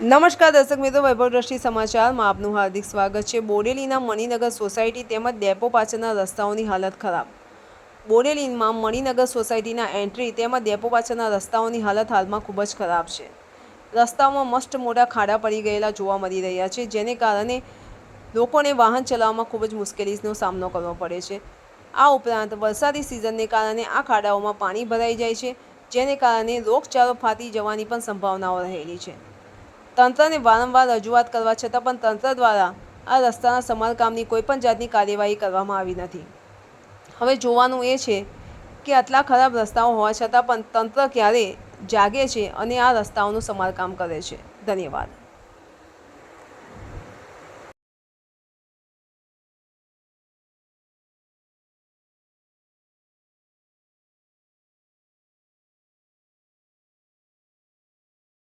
નમસ્કાર દર્શક મિત્રો, વૈભવ દ્રષ્ટિ સમાચારમાં આપનું હાર્દિક સ્વાગત છે. બોડેલીના મણિનગર સોસાયટી તેમજ ડેપો પાછળના રસ્તાઓની હાલત ખરાબ. બોડેલીમાં મણિનગર સોસાયટીના એન્ટ્રી તેમજ ડેપો પાછળના રસ્તાઓની હાલત હાલમાં ખૂબ જ ખરાબ છે. રસ્તાઓમાં મસ્ત મોટા ખાડા પડી ગયેલા જોવા મળી રહ્યા છે, જેને કારણે લોકોને વાહન ચલાવવામાં ખૂબ જ મુશ્કેલીનો સામનો કરવો પડે છે. આ ઉપરાંત વરસાદી સિઝનને કારણે આ ખાડાઓમાં પાણી ભરાઈ જાય છે, જેને કારણે રોગચાળો ફાટી જવાની પણ સંભાવનાઓ રહેલી છે. તંત્રને વારંવાર રજૂઆત કરવા છતાં પણ તંત્ર દ્વારા આ રસ્તાના સમારકામની કોઈપણ જાતની કાર્યવાહી કરવામાં આવી નથી. હવે જોવાનું એ છે કે આટલા ખરાબ રસ્તાઓ હોવા છતાં પણ તંત્ર ક્યારે જાગે છે અને આ રસ્તાઓનું સમારકામ કરે છે. ધન્યવાદ.